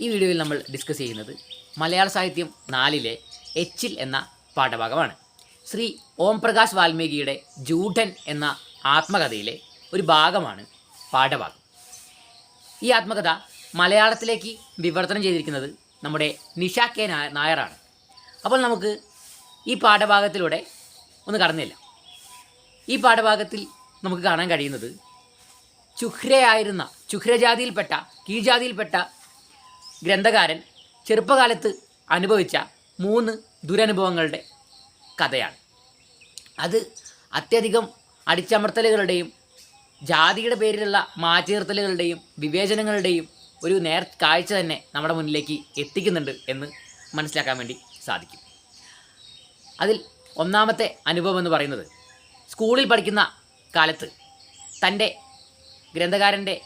ഈ വീഡിയോയിൽ നമ്മൾ ഡിസ്കസ് ചെയ്യുന്നത് മലയാള സാഹിത്യം നാലിലെ എച്ചിൽ എന്ന പാഠഭാഗമാണ്. ശ്രീ ഓം പ്രകാശ് വാൽമീകിയുടെ ജൂഢൻ എന്ന ആത്മകഥയിലെ ഒരു ഭാഗമാണ് പാഠഭാഗം. ഈ ആത്മകഥ മലയാളത്തിലേക്ക് വിവർത്തനം ചെയ്തിരിക്കുന്നത് നമ്മുടെ നിഷ കെ നായറാണ് അപ്പോൾ നമുക്ക് ഈ പാഠഭാഗത്തിലൂടെ ഒന്ന് കടന്നില്ല. ഈ പാഠഭാഗത്തിൽ നമുക്ക് കാണാൻ കഴിയുന്നത് ചുഹ്രയായിരുന്ന ചുഹ്രജാതിയിൽപ്പെട്ട കീഴ്ജാതിയിൽപ്പെട്ട ഗ്രന്ഥകാരൻ ചെറുപ്പകാലത്ത് അനുഭവിച്ച മൂന്ന് ദുരനുഭവങ്ങളുടെ കഥയാണ്. അത് അത്യധികം അടിച്ചമർത്തലുകളുടെയും ജാതിയുടെ പേരിലുള്ള മാറ്റി വിവേചനങ്ങളുടെയും ഒരു നേർ കാഴ്ച തന്നെ നമ്മുടെ മുന്നിലേക്ക് എത്തിക്കുന്നുണ്ട് എന്ന് മനസ്സിലാക്കാൻ വേണ്ടി സാധിക്കും. അതിൽ ഒന്നാമത്തെ അനുഭവം എന്ന് പറയുന്നത് സ്കൂളിൽ പഠിക്കുന്ന കാലത്ത് തന്റെ ഗ്രന്ഥകാരന്റെ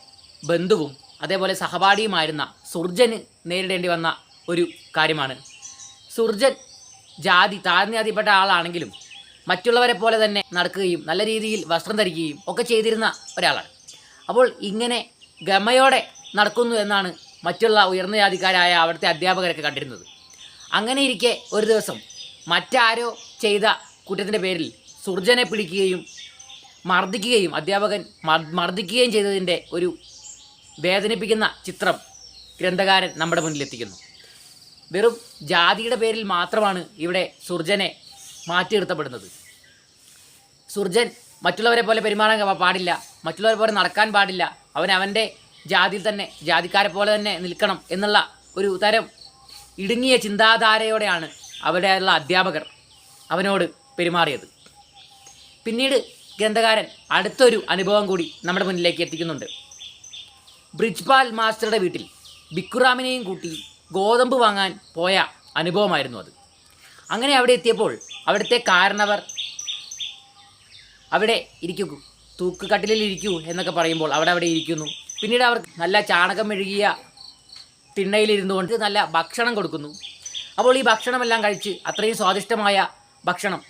ബന്ധുവും അതേപോലെ സഹപാഠിയുമായിരുന്ന സുർജന് നേരിടേണ്ടി വന്ന ഒരു കാര്യമാണ്. സുർജൻ ജാതി താഴ്ന്ന ജാതിപ്പെട്ട ആളാണെങ്കിലും മറ്റുള്ളവരെ പോലെ തന്നെ നടക്കുകയും നല്ല രീതിയിൽ വസ്ത്രം ധരിക്കുകയും ഒക്കെ ചെയ്തിരുന്ന ഒരാളാണ്. അപ്പോൾ ഇങ്ങനെ ഗമയോടെ നടക്കുന്നു എന്നാണ് മറ്റുള്ള ഉയർന്ന ജാതിക്കാരായ അവിടുത്തെ അധ്യാപകരൊക്കെ കണ്ടിരുന്നത്. അങ്ങനെ ഇരിക്കെ ഒരു ദിവസം മറ്റാരോ ചെയ്ത കുറ്റത്തിന്റെ പേരിൽ സുർജനെ പിടിക്കുകയും മർദ്ദിക്കുകയും അധ്യാപകൻ മർ- മർദ്ദിക്കുകയും ചെയ്തതിന്റെ ഒരു വേദനിപ്പിക്കുന്ന ചിത്രം ഗ്രന്ഥകാരൻ നമ്മുടെ മുന്നിലെത്തിക്കുന്നു. വെറും ജാതിയുടെ പേരിൽ മാത്രമാണ് ഇവിടെ സുർജനെ മാറ്റി നിർത്തപ്പെടുന്നത് സുർജൻ മറ്റുള്ളവരെ പോലെ പെരുമാറാൻ പാടില്ല. മറ്റുള്ളവരെ പോലെ നടക്കാൻ പാടില്ല. അവൻ അവന്റെ ജാതിയിൽ തന്നെ ജാതിക്കാരെ പോലെ തന്നെ നിൽക്കണം എന്നുള്ള ഒരു തരം ഇടുങ്ങിയ ചിന്താധാരയോടെയാണ് അവിടെയുള്ള അധ്യാപകർ അവനോട് പെരുമാറിയത്. പിന്നീട് ഗ്രന്ഥകാരൻ അടുത്തൊരു അനുഭവം കൂടി നമ്മുടെ മുന്നിലേക്ക് എത്തിക്കുന്നുണ്ട്. ബ്രിജ്പാൽ മാസ്റ്ററുടെ വീട്ടിൽ ബിക്കുറാമിനെയും കൂട്ടി ഗോതമ്പ് വാങ്ങാൻ പോയ അനുഭവമായിരുന്നു അത്. അങ്ങനെ അവിടെ എത്തിയപ്പോൾ അവിടുത്തെ കാരണവർ അവിടെ ഇരിക്കൂ തൂക്കുകട്ടിലിൽ ഇരിക്കൂ എന്നൊക്കെ പറയുമ്പോൾ അവിടെ അവിടെ ഇരിക്കുന്നു. പിന്നീട് അവർക്ക് നല്ല ചാണകം മെഴുകിയ തിണ്ണയിലിരുന്നു കൊണ്ട് നല്ല ഭക്ഷണം കൊടുക്കുന്നു. അപ്പോൾ ഈ ഭക്ഷണമെല്ലാം കഴിച്ച് അത്രയും സ്വാദിഷ്ടമായ ഭക്ഷണം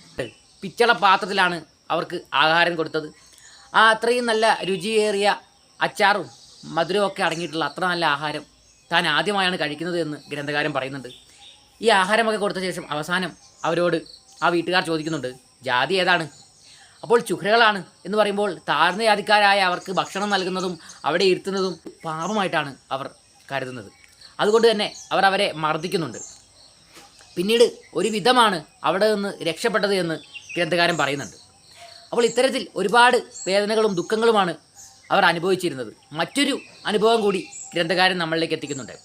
പിച്ചള പാത്രത്തിലാണ് അവർക്ക് ആഹാരം കൊടുത്തത്. ആ അത്രയും നല്ല രുചിയേറിയ അച്ചാറും മധുരവും ഒക്കെ അടങ്ങിയിട്ടുള്ള അത്ര നല്ല ആഹാരം താൻ ആദ്യമായാണ് കഴിക്കുന്നത് എന്ന് ഗ്രന്ഥകാരൻ പറയുന്നുണ്ട്. ഈ ആഹാരമൊക്കെ കൊടുത്ത ശേഷം അവസാനം അവരോട് ആ വീട്ടുകാർ ചോദിക്കുന്നുണ്ട് ജാതി ഏതാണ്? അപ്പോൾ ചുഹ്രകളാണ്. എന്ന് പറയുമ്പോൾ താഴ്ന്ന ജാതിക്കാരായ അവർക്ക് ഭക്ഷണം നൽകുന്നതും അവിടെ ഇരുത്തുന്നതും പാപമായിട്ടാണ് അവർ കരുതുന്നത്. അതുകൊണ്ട് തന്നെ അവർ അവരെ മർദ്ദിക്കുന്നുണ്ട്. പിന്നീട് ഒരു വിധമാണ് അവിടെ നിന്ന് രക്ഷപ്പെട്ടത് എന്ന് ഗ്രന്ഥകാരൻ പറയുന്നുണ്ട്. അപ്പോൾ ഇത്തരത്തിൽ ഒരുപാട് വേദനകളും ദുഃഖങ്ങളുമാണ് അവർ അനുഭവിച്ചിരുന്നത്. മറ്റൊരു അനുഭവം കൂടി ഗ്രന്ഥകാരൻ നമ്മളിലേക്ക് എത്തിക്കുന്നുണ്ട്.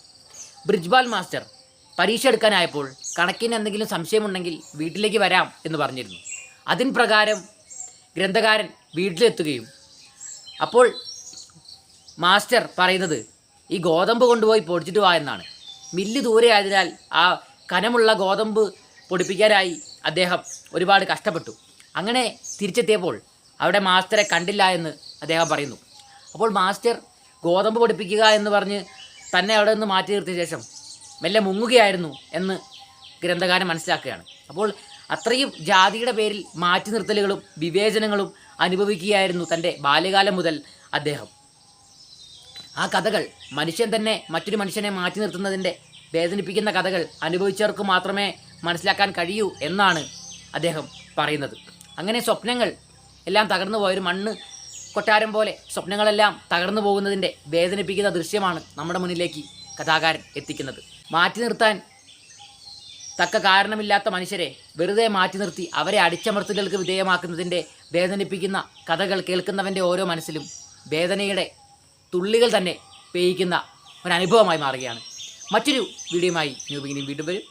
ബ്രിജ്ബാൽ മാസ്റ്റർ പരീക്ഷ എടുക്കാനായപ്പോൾ കണക്കിന് എന്തെങ്കിലും സംശയമുണ്ടെങ്കിൽ വീട്ടിലേക്ക് വരാം എന്ന് പറഞ്ഞിരുന്നു. അതിൻ പ്രകാരം ഗ്രന്ഥകാരൻ വീട്ടിലെത്തുകയും അപ്പോൾ മാസ്റ്റർ പറയുന്നത് ഈ ഗോതമ്പ് കൊണ്ടുപോയി പൊടിച്ചിട്ട് വാ എന്നാണ്. മില്ല് ദൂരെ ആയതിനാൽ ആ കനമുള്ള ഗോതമ്പ് പൊടിപ്പിക്കാനായി അദ്ദേഹം ഒരുപാട് കഷ്ടപ്പെട്ടു. അങ്ങനെ തിരിച്ചെത്തിയപ്പോൾ അവിടെ മാസ്റ്ററെ കണ്ടില്ല എന്ന് അദ്ദേഹം പറയുന്നു. അപ്പോൾ മാസ്റ്റർ ഗോതമ്പ് പൊടിപ്പിക്കുക എന്ന് പറഞ്ഞ് തന്നെ അവിടെ നിന്ന് മാറ്റി നിർത്തിയ ശേഷം മെല്ലെ മുങ്ങുകയായിരുന്നു എന്ന് ഗ്രന്ഥകാരൻ മനസ്സിലാക്കുകയാണ്. അപ്പോൾ അത്രയും ജാതിയുടെ പേരിൽ മാറ്റി നിർത്തലുകളും വിവേചനങ്ങളും അനുഭവിക്കുകയായിരുന്നു തന്റെ ബാല്യകാലം മുതൽ അദ്ദേഹം. ആ കഥകൾ മനുഷ്യൻ തന്നെ മറ്റൊരു മനുഷ്യനെ മാറ്റി നിർത്തുന്നതിന്റെ വേദനിപ്പിക്കുന്ന കഥകൾ അനുഭവിച്ചവർക്ക് മാത്രമേ മനസ്സിലാക്കാൻ കഴിയൂ എന്നാണ് അദ്ദേഹം പറയുന്നത്. അങ്ങനെ സ്വപ്നങ്ങൾ എല്ലാം തകർന്നു പോയൊരു മണ്ണ് കൊട്ടാരം പോലെ സ്വപ്നങ്ങളെല്ലാം തകർന്നു പോകുന്നതിന്റെ വേദനിപ്പിക്കുന്ന ദൃശ്യമാണ് നമ്മുടെ മുന്നിലേക്ക് കഥാകാരൻ എത്തിക്കുന്നത്. മാറ്റി നിർത്താൻ തക്ക കാരണമില്ലാത്ത മനുഷ്യരെ വെറുതെ മാറ്റി നിർത്തി അവരെ അടിച്ചമർത്തലുകൾക്ക് വിധേയമാക്കുന്നതിന്റെ വേദനിപ്പിക്കുന്ന കഥകൾ കേൾക്കുന്നവന്റെ ഓരോ മനസ്സിലും വേദനയുടെ തുള്ളികൾ തന്നെ പേയിക്കുന്ന ഒരനുഭവമായി മാറുകയാണ്. മറ്റൊരു വീഡിയോയുമായി ന്യൂബിഗിനി വീണ്ടും വരും.